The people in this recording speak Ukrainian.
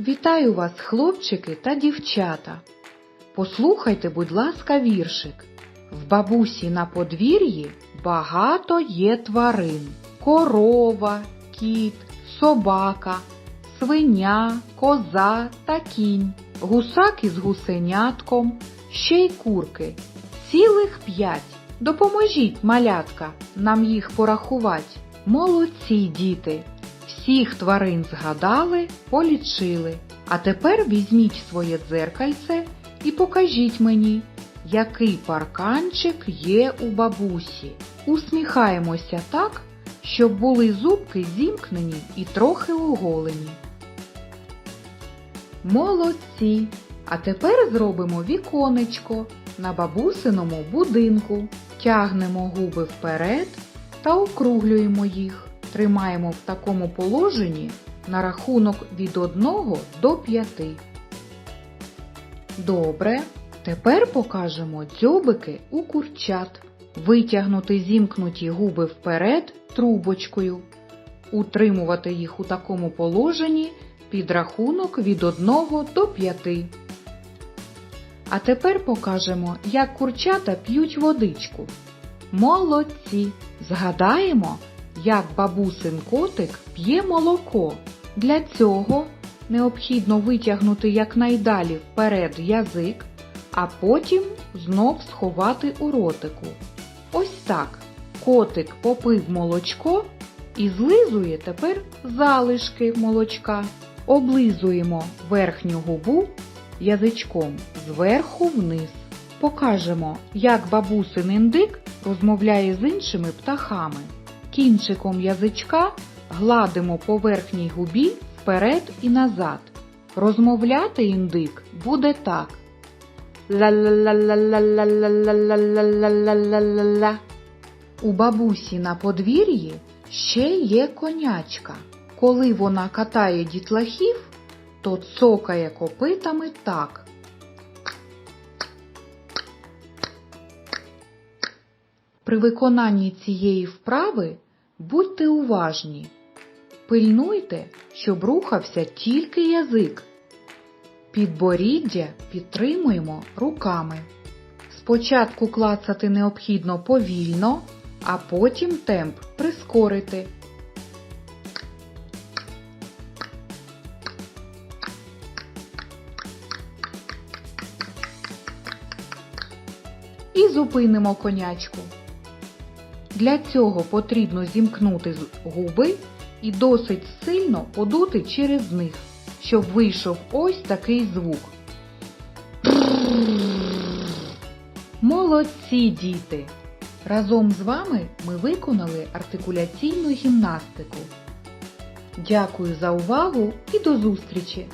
Вітаю вас, хлопчики та дівчата. Послухайте, будь ласка, віршик. В бабусі на подвір'ї багато є тварин: корова, кіт, собака, свиня, коза та кінь, гусак із гусенятком, ще й курки. Цілих п'ять. Допоможіть, малятка, нам їх порахувати. Молодці, діти! Всіх тварин згадали, полічили. А тепер візьміть своє дзеркальце і покажіть мені, який парканчик є у бабусі. Усміхаємося так, щоб були зубки зімкнені і трохи оголені. Молодці! А тепер зробимо віконечко на бабусиному будинку. Тягнемо губи вперед та округлюємо їх. Тримаємо в такому положенні на рахунок від 1 до 5. Добре. Тепер покажемо дзьобики у курчат. Витягнути зімкнуті губи вперед трубочкою. Утримувати їх у такому положенні під рахунок від 1 до 5. А тепер покажемо, як курчата п'ють водичку. Молодці! Згадаємо, як бабусин котик п'є молоко. Для цього необхідно витягнути якнайдалі вперед язик, а потім знов сховати у ротику. Ось так. Котик попив молочко і злизує тепер залишки молочка. Облизуємо верхню губу язичком зверху вниз. Покажемо, як бабусин індик розмовляє з іншими птахами. Кінчиком язичка гладимо по верхній губі вперед і назад. Розмовляти індик буде так. Ла-ла-ла-ла-ла-ла-ла-ла-ла-ла-ла-ла-ла. У бабусі на подвір'ї ще є конячка. Коли вона катає дітлахів, то цокає копитами так. При виконанні цієї вправи будьте уважні. Пильнуйте, щоб рухався тільки язик. Підборіддя підтримуємо руками. Спочатку клацати необхідно повільно, а потім темп прискорити. І зупинимо конячку. Для цього потрібно зімкнути губи і досить сильно подути через них, щоб вийшов ось такий звук. Молодці діти! Разом з вами ми виконали артикуляційну гімнастику. Дякую за увагу і до зустрічі!